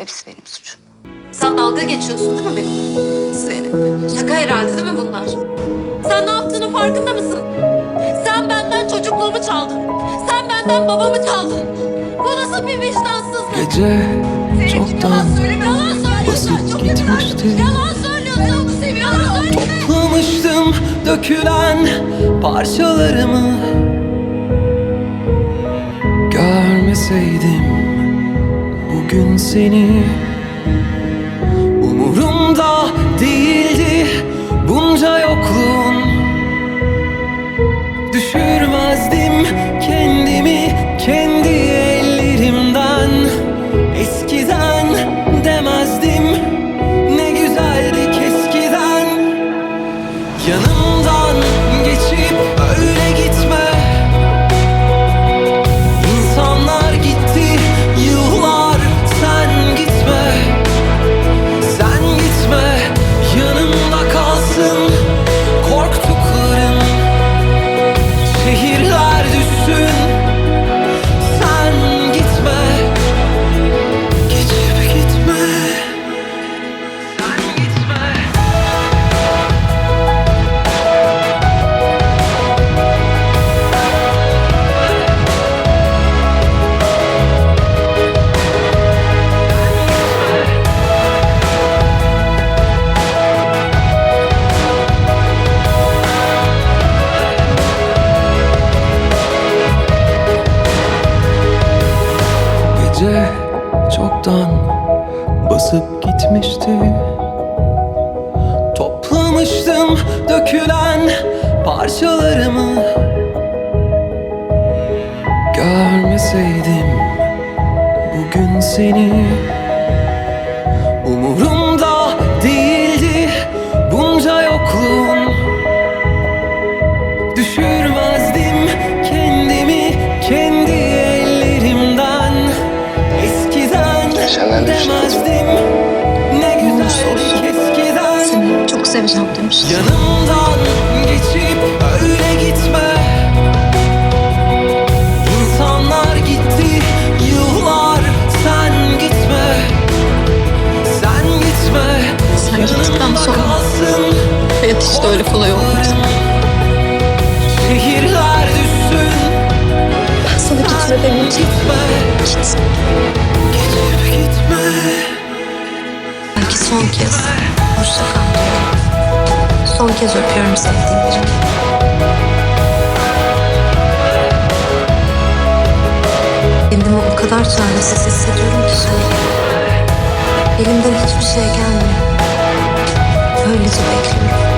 Hepsi benim suçum. Sen dalga geçiyorsun değil mi benimle? Zeynep. Şaka herhalde değil mi bunlar? Sen ne yaptığının farkında mısın? Sen benden çocukluğumu çaldın. Sen benden babamı çaldın. Bu nasıl bir vicdansızlık? Gece çoktan Yalan söylüyorsun. basıp gitmişti. Yalan söylüyorsun. Yalan söyleme. Toplamıştım dökülen parçalarımı Görmeseydim bugün seni çoktan basıp gitmişti. Toplamıştım dökülen parçalarımı. Görmeseydim bugün seni Senden de şey Ne olursa olsun. Seni çok seveceğim demiştim. Yanımdan geçip öyle gitme. İnsanlar gitti yıllar sen gitme. Sen gitme. Sen gittikten sonra kalsın. Hayat işte öyle kolay olmadı. Şehirler düşsün. Ben sana gitme demeyeceğim. Kal diyorum. Son kez öpüyorum sevdiğim. Kendimi o kadar çaresiz hissediyorum ki an. Elimden hiçbir şey gelmiyor. Öylece bekliyorum.